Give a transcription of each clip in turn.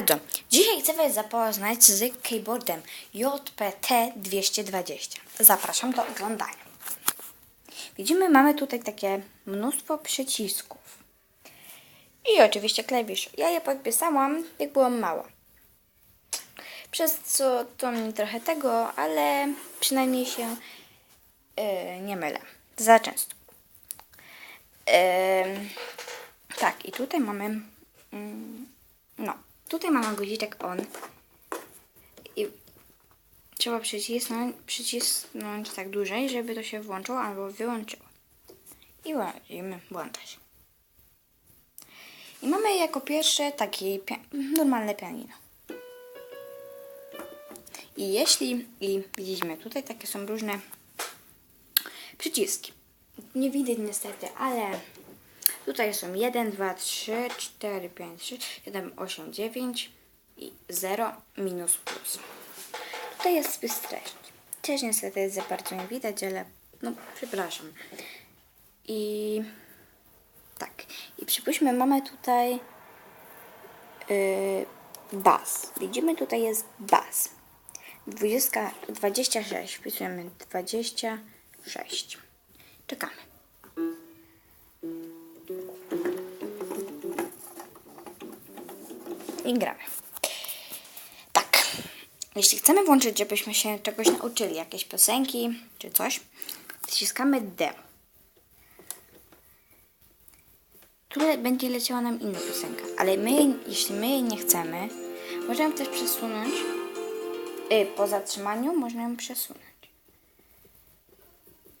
Bardzo. Dzisiaj chcę Was zapoznać z keyboardem JPT220. Zapraszam do oglądania. Widzimy, mamy tutaj takie mnóstwo przycisków. I oczywiście klawisz. Ja je podpisałam, jak byłam mała. Przez co to mi trochę tego, ale przynajmniej się yy, nie mylę. Za często. Ym, tak, i tutaj mamy. mm, no, tutaj mamy guziczek on. I trzeba przycisnąć, przycisnąć tak dłużej, żeby to się włączyło albo wyłączyło. I włączymy włączać. I mamy jako pierwsze takie pia- normalne pianino. I jeśli, i widzimy, tutaj takie są różne przyciski. Nie widać niestety, ale tutaj są 1, 2, 3, 4, 5, 6, 7, 8, 9 i 0 minus plus. Tutaj jest spis treści. Też niestety jest za bardzo nie widać, ale no przepraszam. I tak. I przypuśćmy, mamy tutaj yy, bas. Widzimy, tutaj jest bas. 20, 26. Wpisujemy 26. Czekamy. I gramy. Tak. Jeśli chcemy włączyć, żebyśmy się czegoś nauczyli, jakieś piosenki czy coś, wciskamy D. Tu będzie leciała nam inna piosenka, ale my, jeśli my jej nie chcemy, możemy też przesunąć. Y, po zatrzymaniu można ją przesunąć.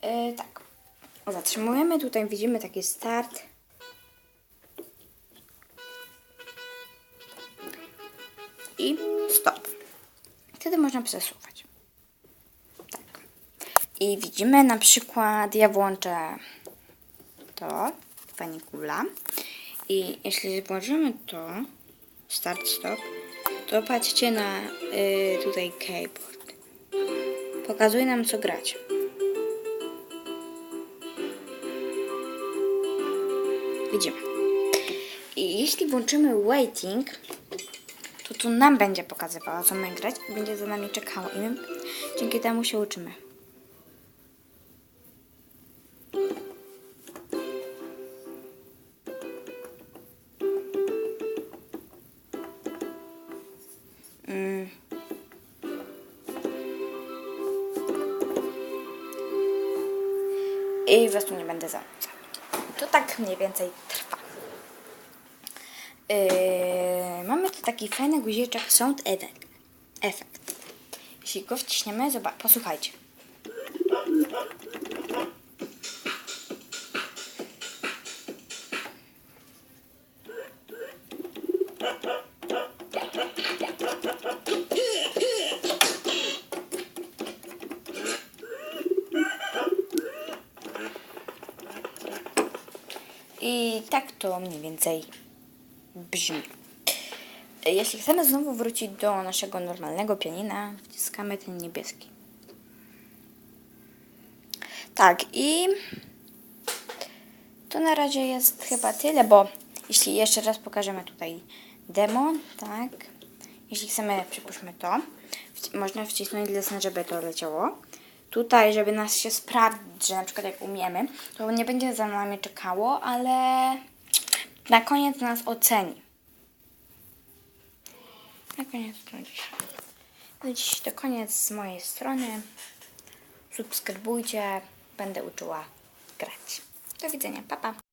Y, tak. Zatrzymujemy, tutaj widzimy taki start. I stop. Wtedy można przesuwać. Tak. I widzimy na przykład, ja włączę to, panikula. I jeśli włożymy to, start, stop, to patrzcie na y, tutaj keyboard. Pokazuje nam co grać. Widzimy. I jeśli włączymy waiting, to tu nam będzie pokazywało, co mamy grać i będzie za nami czekało. I my dzięki temu się uczymy. Mm. I was tu nie będę zanudzał. To tak mniej więcej trwa. Yy, mamy tu taki fajny guziczek Sound Effect. Efekt. Jeśli go wciśniemy, zobacz, posłuchajcie. I tak to mniej więcej brzmi. Jeśli chcemy znowu wrócić do naszego normalnego pianina, wciskamy ten niebieski. Tak, i to na razie jest chyba tyle, bo jeśli jeszcze raz pokażemy tutaj demo, tak, jeśli chcemy, przypuśćmy to, można wcisnąć lesne, żeby to leciało. Tutaj, żeby nas się sprawdzić, że na przykład jak umiemy, to nie będzie za nami czekało, ale na koniec nas oceni. Na koniec to dziś. No dziś to koniec z mojej strony. Subskrybujcie, będę uczyła grać. Do widzenia, pa pa.